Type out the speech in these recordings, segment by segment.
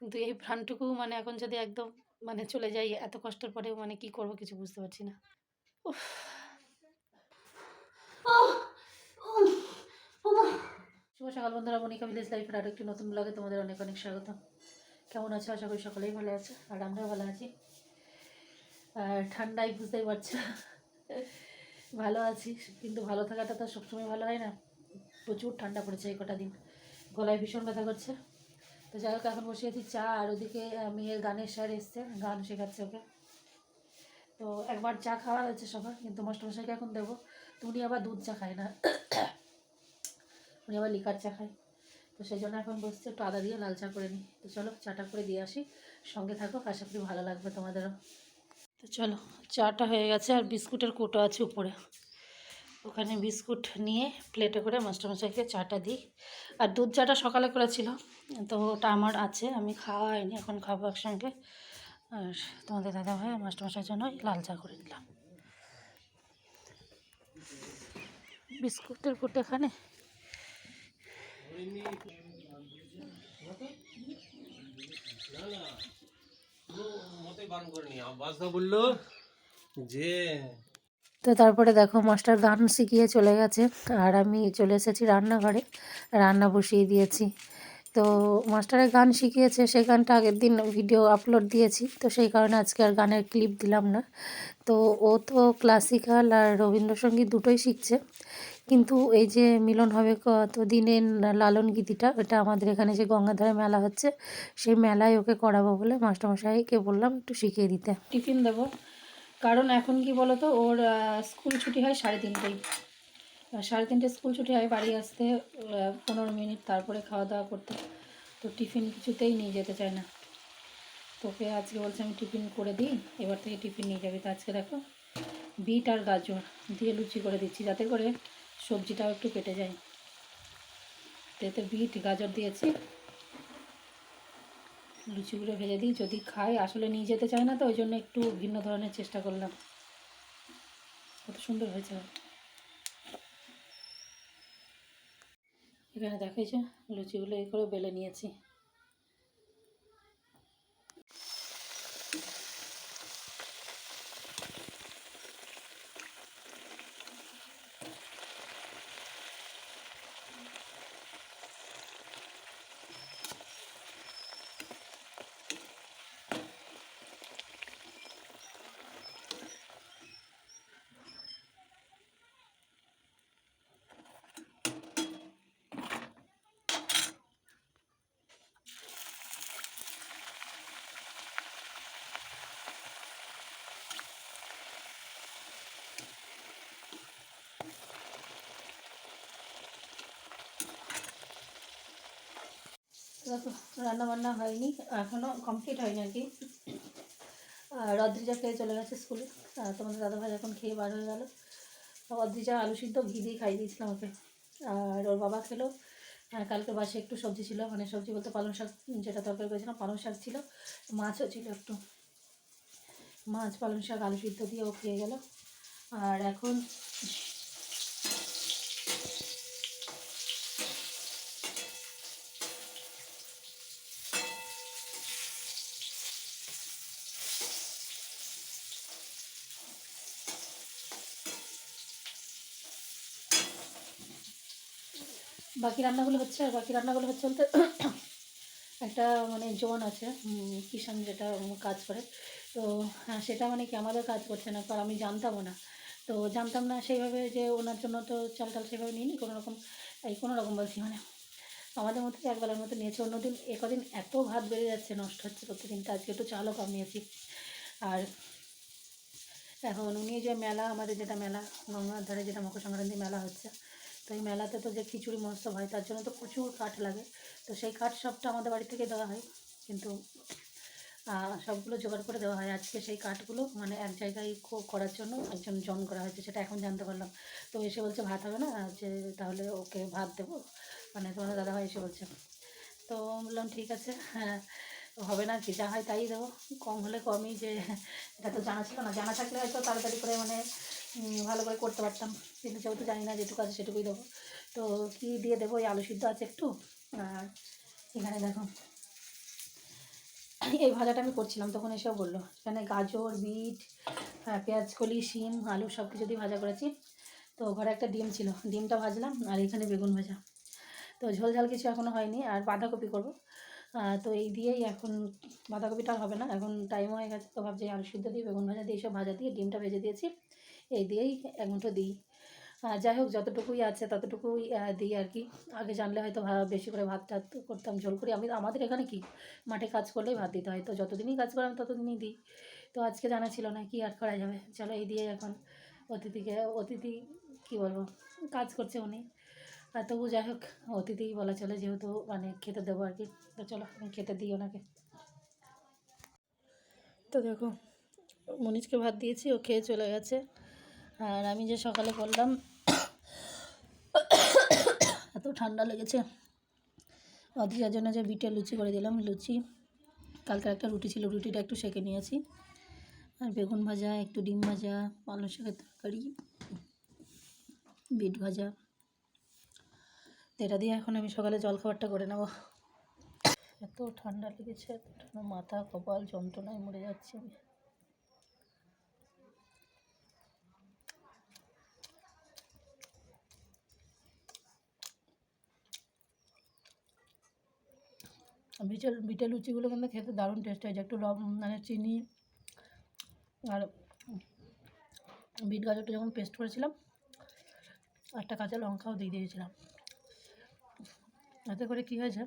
কিন্তু এই প্রাণটুকু মানে এখন যদি একদম মানে চলে যাই এত কষ্টের পরেও মানে কি করব কিছু বুঝতে পারছি না। উফ। শুভ সকাল বন্ধুরা মনিকা ভিলেজ লাইফের আরও একটি নতুন ব্লগে তোমাদের অনেক অনেক স্বাগত। কেমন আছো? আশা করি সকলেই ভালো আছে আর আমরাও ভালো আছি। আর ঠান্ডায় বুঝতেই পারছ ভালো আছি কিন্তু ভালো থাকাটা তো সবসময় ভালো হয় না। প্রচুর ঠান্ডা পড়েছে এই কটা দিন। গলায় ভীষণ ব্যথা করছে। তো যাই হোক, এখন বসিয়েছি চা আর ওদিকে মেয়ের গানের স্যার এসছে, গান শেখাচ্ছে ওকে। তো একবার চা খাওয়া হয়েছে সবার, কিন্তু মাস্টারমশাইকে এখন দেবো। তো উনি আবার দুধ চা খায় না। উনি আবার লিকার চা খায়। তো সেই জন্য এখন বসছে, একটু আদা দিয়ে লাল চা করে নিই। তো চলো, চাটা করে দিয়ে আসি। সঙ্গে থাকো আশা করি ভালো লাগবে তোমাদেরও। তো চলো, চাটা হয়ে গেছে, আর বিস্কুটের কোটো আছে উপরে। ওখানে বিস্কুট নিয়ে প্লেটে করে মাস্টারমশাইকে চাটা দিই। আর দুধ চাটা সকালে করেছিল, তো ওটা আমার আছে, আমি খাওয়া হয়নি এখন খাব একসঙ্গে। আর তোমাদের দাদা ভাই মাস্টারমশাইয়ের জন্য লাল চা করে নিলাম। বিস্কুটের কোটো এখানে। বলল যে তো তারপরে দেখো মাস্টার গান শিখিয়ে চলে গেছে। আর আমি চলে এসেছি রান্নাঘরে, রান্না বসিয়ে দিয়েছি। তো মাস্টারের গান শিখিয়েছে, সেই গানটা আগের দিন ভিডিও আপলোড দিয়েছি। তো সেই কারণে আজকে আর গানের ক্লিপ দিলাম না। তো ও তো ক্লাসিক্যাল আর রবীন্দ্রসঙ্গীত দুটোই শিখছে। কিন্তু এই যে মিলন হবে কত দিনের লালন গীতিটা, ওটা আমাদের এখানে যে গঙ্গাধারে মেলা হচ্ছে, সেই মেলায় ওকে করাবো বলে মাস্টারমশাইকে বললাম একটু শিখিয়ে দিতে। টিফিন দেবো? কারণ এখন কি বলতো, ওর স্কুল ছুটি হয় সাড়ে তিনটেই। সাড়ে তিনটে স্কুল ছুটি হয় বাড়ি আসতে পনেরো মিনিট তারপরে খাওয়া দাওয়া করতে। তো টিফিন কিছুতেই নিয়ে যেতে চায় না। তোকে আজকে বলছে আমি টিফিন করে দিই, এবার থেকে টিফিন নিয়ে যাবি। তো আজকে দেখো, বিট আর গাজর দিয়ে লুচি করে দিচ্ছি, যাতে করে সবজিটাও একটু কেটে যায়। তো এতে বিট, গাজর দিয়েছি। লুচিগুলো ভেজে দিই, যদি খাই, আসলে নিয়ে যেতে চায় না তো, ওই জন্য একটু ভিন্ন ধরনের চেষ্টা করলাম। কত সুন্দর হয়েছে। এখানে দেখাইছে লুচিগুলো এই করে বেলে নিয়েছি। দেখো রান্না বান্না হয়নি এখনও কমপ্লিট হয়নি আর কি। আর অদ্রিজা খেয়ে চলে গেছে স্কুলে। তোমাদের দাদাভাই এখন খেয়ে বার হয়ে গেল। অদ্রিজা আলু সিদ্ধ, ঘি দিয়ে খাইয়ে দিয়েছিলাম ওকে। আর ওর বাবা খেলো। কালকে বাসে একটু সবজি ছিল মানে সবজি বলতে পালং শাক, যেটা তরকারি করেছিলাম, পালং শাক ছিল, মাছও ছিল একটু। মাছ, পালং শাক, আলু সিদ্ধ দিয়ে ও খেয়ে গেল। আর এখন বাকি রান্নাগুলো হচ্ছে, আর বাকি রান্নাগুলো হচ্ছে বলতে একটা মানে জোন আছে কিষাণ যেটা কাজ করে। তো হ্যাঁ সেটা মানে কি আমাদের কাজ করছে না কারণ আমি জানতামও না। তো জানতাম না সেইভাবে যে ওনার জন্য তো চাল টাল সেভাবে নিইনি, কোনো রকম, এই কোনো রকম বলছি মানে। আমাদের মধ্যে একবেলার মতো নিয়েছে, অন্যদিন একদিন এত ভাত বেড়ে যাচ্ছে, নষ্ট হচ্ছে প্রতিদিন, তো আজকে একটু চালও কম নিয়েছি। আর এখন উনি যে মেলা, আমাদের যেটা মেলা, গঙ্গার ধারে যেটা মকর সংক্রান্তি মেলা হচ্ছে তো এই মেলাতে তো যে খিচুড়ি মহোৎসব হয়, তার জন্য তো প্রচুর কাঠ লাগে। তো সেই কাঠ সবটা আমাদের বাড়ি থেকে দেওয়া হয়, কিন্তু সবগুলো জোগাড় করে দেওয়া হয়। আজকে সেই কাঠগুলো মানে এক জায়গায় করার জন্য একজন জন করা হয়েছে, সেটা এখন জানতে পারলাম। তো এসে বলছে, ভাত হবে না? যে, তাহলে ওকে ভাত দেবো। মানে তোমাদের দাদাভাই এসে বলছে। তো বললাম, ঠিক আছে হ্যাঁ হবে না কি যা হয় তাই দেবো। কম হলে কমই যে, এটা তো জানা ছিল না। জানা থাকলে হয়তো তাড়াতাড়ি করে মানে ভালো করে করতে পারতাম। কিন্তু যেহেতু জানি না যেটুকু আছে সেটুকুই দেবো। তো কী দিয়ে দেবো? ওই আলু সিদ্ধ আছে একটু। আর এখানে দেখো এই ভাজাটা আমি করছিলাম তখন এসেও বলল। এখানে গাজর বিট হ্যাঁ, পেঁয়াজ কলি শিম আলু সব কিছু দিয়ে ভাজা করেছি। তো ঘরে একটা ডিম ছিল ডিমটা ভাজলাম আর এখানে বেগুন ভাজা। তো ঝোল ঝাল কিছু এখনও হয়নি আর বাঁধাকপি করব। তো এই দিয়েই এখন বাঁধাকপিটা হবে না। এখন টাইম হয়ে গেছে তো ভাবছি আলু সিদ্ধ দিয়ে বেগুন ভাজা দিয়ে সব ভাজা দিয়ে ডিমটা ভেজে দিয়েছি। এই দিয়েই এক মুঠো দিই যাই হোক, যতটুকুই আছে ততটুকুই দিই আর কি। আগে জানলে হয়তো বেশি করে ভাত টাত করতাম, ঝোল করি। আমি, আমাদের এখানে কি? মাঠে কাজ করলেই ভাত দিতে হয়। তো যতদিনই কাজ করাম ততদিনই দিই। তো আজকে জানা ছিল না কি আর করা যাবে। চলো এই দিয়ে এখন অতিথিকে, অতিথি কি বলব? কাজ করছে উনি। আর তবু যাই হোক, অতিথিই বলা চলে যেহেতু মানে খেতে দেবো আর কি। তো চলো, আমি খেতে দিই ওনাকে। তো দেখো, মনীষকে ভাত দিয়েছি, ও খেয়ে চলে গেছে। আর আমি যে সকালে করলাম, এত ঠান্ডা লেগেছে। অধিকার জন্য যে বিটের লুচি করে দিলাম, লুচি। কালকে একটা রুটি ছিল, রুটিটা একটু সেঁকে নিয়েছি। আর বেগুন ভাজা, একটু ডিম ভাজা, পালং শাকের তরকারি, বিট ভাজা। এটা দিয়ে এখন আমি সকালে জলখাবারটা করে নেব। এত ঠান্ডা লেগেছে মাথা, কপাল, যন্ত্রণায় মরে যাচ্ছি আমি। বিটেল বিটেল লুচিগুলো কিন্তু খেতে দারুণ টেস্ট হয়েছে একটু লব মানে চিনি আর বিট গাজরটা যখন পেস্ট করেছিলাম, একটা কাঁচা লঙ্কাও দিয়ে দিয়েছিলাম। এতে করে কী হয়েছে?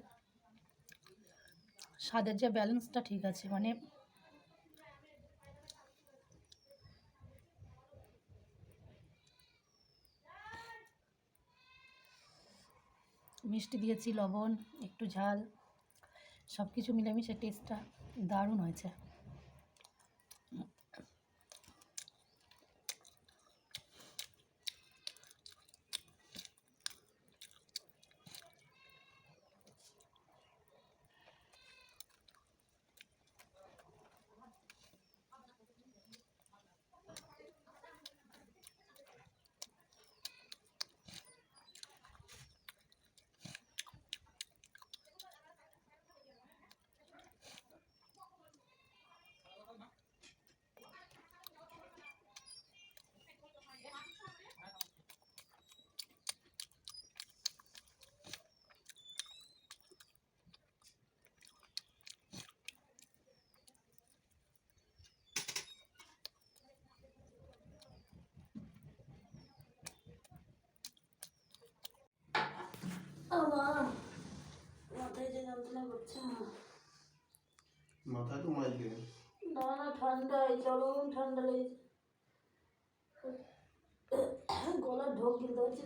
স্বাদের যে ব্যালেন্সটা ঠিক আছে মানে মিষ্টি দিয়েছি, লবণ, একটু ঝাল। সব কিছু মিলেমিশে টেস্টটা দারুণ হয়েছে আমার মাথায় যন্ত্রণা মাথা তো না না ঠান্ডায় চরম ঠান্ডা লেগেছে গলার ঢোক গিলতে হচ্ছে।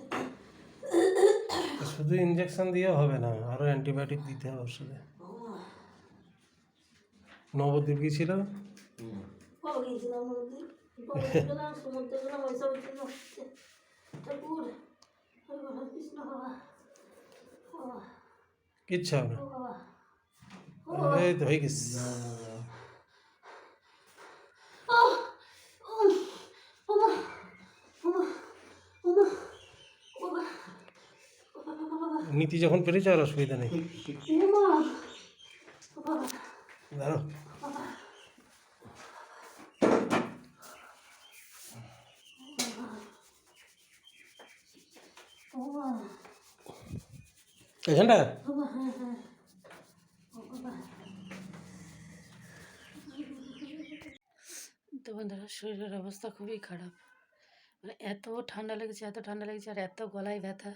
শুধু ইঞ্জেকশন দিয়ে হবে না আরও অ্যান্টিবায়োটিক দিতে হবে ওষুধে। নবদ্বীপ গিয়েছিল কিচ্ছু হবে না। এই তো হয়ে গেছে! নীতি যখন পেরেছে আর অসুবিধা নেই! দাঁড়ো এখানটা বাবা, হ্যাঁ, হ্যাঁ। ও বাবা। তো বন্ধুরা, শরীরের অবস্থা খুবই খারাপ। মানে এত ঠান্ডা লেগেছে, এত ঠান্ডা লেগেছে, আর এত গলায় ব্যথা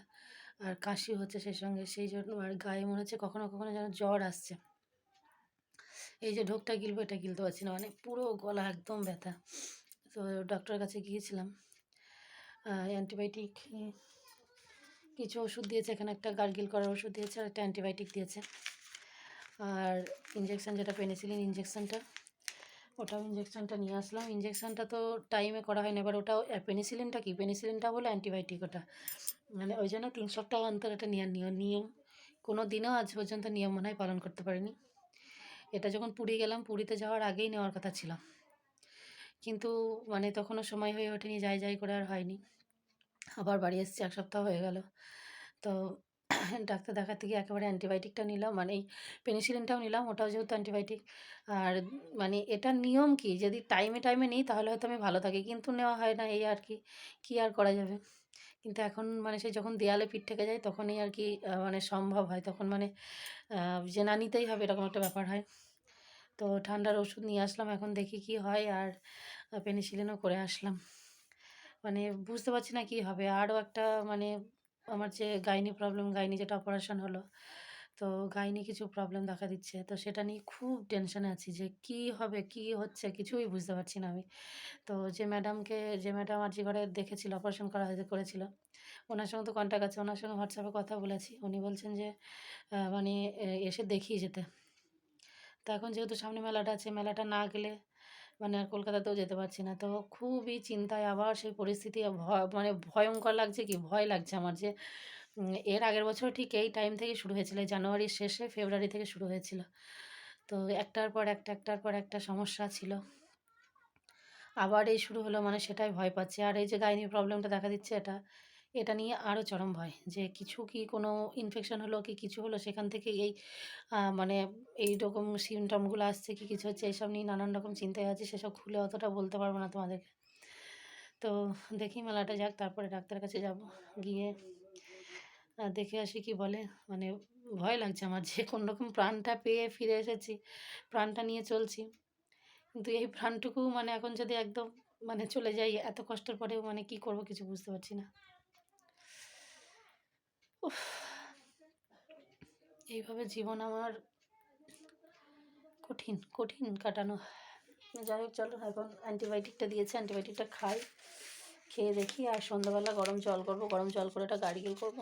আর কাশি হচ্ছে সেই সঙ্গে। সেই জন্য আর গায়ে মনে হচ্ছে কখনো কখনো যেন জ্বর আসছে। এই যে ঢোকটা গিলবো, এটা গিলতে পারছি না। মানে পুরো গলা একদম ব্যথা। তো ডক্টরের কাছে গিয়েছিলাম। অ্যান্টিবায়োটিক কিছু ওষুধ দিয়েছে, এখানে একটা গার্গিল করার ওষুধ দিয়েছে, আর একটা অ্যান্টিবায়োটিক দিয়েছে। আর ইঞ্জেকশন যেটা পেনিসিলিন ইঞ্জেকশনটা ওটাও ইঞ্জেকশনটা নিয়ে আসলাম। ইঞ্জেকশনটা তো টাইমে করা হয় না এবার ওটাও পেনিসিলিনটা কি? পেনিসিলিনটা হলো অ্যান্টিবায়োটিক ওটা। মানে ওই জন্য তিন সপ্তাহ অন্তর এটা নেওয়ার নিয়ম নিয়ম। কোনো দিনও আজ পর্যন্ত নিয়ম মনে হয় পালন করতে পারিনি। এটা যখন পুরী গেলাম, পুরীতে যাওয়ার আগেই নেওয়ার কথা ছিল। কিন্তু মানে তখনও সময় হয়ে ওঠেনি, যাই যাই করে আর হয়নি। আবার বাড়ি এসেছি, এক সপ্তাহ হয়ে গেল। তো ডাক্তার দেখাতে গিয়ে একেবারে অ্যান্টিবায়োটিকটা নিলাম মানে এই পেনিসিলিনটাও নিলাম, ওটাও যেহেতু অ্যান্টিবায়োটিক। আর মানে এটার নিয়ম কি? যদি টাইমে টাইমে নিই তাহলে হয়তো আমি ভালো থাকি, কিন্তু নেওয়া হয় না, এই আর কি, কী আর করা যাবে? কিন্তু এখন মানে সে যখন দেয়ালে পিঠ থেকে যায় তখনই আর কি মানে সম্ভব হয়, তখন মানে যে না নিতেই হবে এরকম একটা ব্যাপার হয়। তো ঠান্ডার ওষুধ নিয়ে আসলাম, এখন দেখি কি হয়, আর পেনিসিলিনও করে আসলাম। মানে বুঝতে পারছি না কি হবে, আরও একটা মানে আমার যে গাইনি প্রবলেম গাইনি যেটা অপারেশন হলো, তো গাইনি কিছু প্রবলেম দেখা দিচ্ছে। তো সেটা নিয়ে খুব টেনশনে আছি যে কি হবে, কি হচ্ছে কিছুই বুঝতে পারছি না আমি। তো যে ম্যাডামকে যে ম্যাডাম আর ঘরে দেখেছিল অপারেশন করা হয়েছে করেছিল, ওনার সঙ্গে তো কন্ট্যাক্ট আছে, ওনার সঙ্গে হোয়াটসঅ্যাপে কথা বলেছি। উনি বলছেন যে মানে এসে দেখিয়ে যেতে। তো এখন যেহেতু সামনে মেলাটা আছে, মেলাটা না গেলে মানে আর কলকাতাতেও যেতে পারছি না। তো খুবই চিন্তায় আবার সেই পরিস্থিতি ভয় মানে ভয়ঙ্কর লাগছে কি? ভয় লাগছে আমার যে এর আগের বছর ঠিক এই টাইম থেকে শুরু হয়েছিল জানুয়ারির শেষে ফেব্রুয়ারি থেকে শুরু হয়েছিল। তো একটার পর একটা, একটার পর একটা সমস্যা ছিল। আবার এই শুরু হলো মানে সেটাই ভয় পাচ্ছি। আর এই যে গাইনি প্রবলেমটা দেখা দিচ্ছে এটা এটা নিয়ে আরও চরম ভয় যে কিছু কি কোনো ইনফেকশন হলো, কি কিছু হলো? সেখান থেকে এই মানে এই রকম সিমটমগুলো আসছে, কি কিছু হচ্ছে এইসব নিয়ে নানান রকম চিন্তায় আছে, সেসব খুলে অতটা বলতে পারব না তোমাদেরকে। তো দেখি মেলাটা যাক, তারপরে ডাক্তারের কাছে যাব। গিয়ে দেখে আসি কি বলে। মানে ভয় লাগছে আমার যে কোন রকম প্রাণটা পেয়ে ফিরে এসেছি, প্রাণটা নিয়ে চলছি। কিন্তু এই প্রাণটুকু মানে এখন যদি একদম মানে চলে যাই, এত কষ্টের পরেও মানে কি করব কিছু বুঝতে পারছি না। উফ, এইভাবে জীবন আমার কঠিন কঠিন কাটানো। যাই হোক চলো এখন অ্যান্টিবায়োটিকটা দিয়েছে অ্যান্টিবায়োটিকটা খাই খেয়ে দেখি আর সন্ধ্যাবেলা গরম জল করব গরম জল করে একটা গার্গেল করব।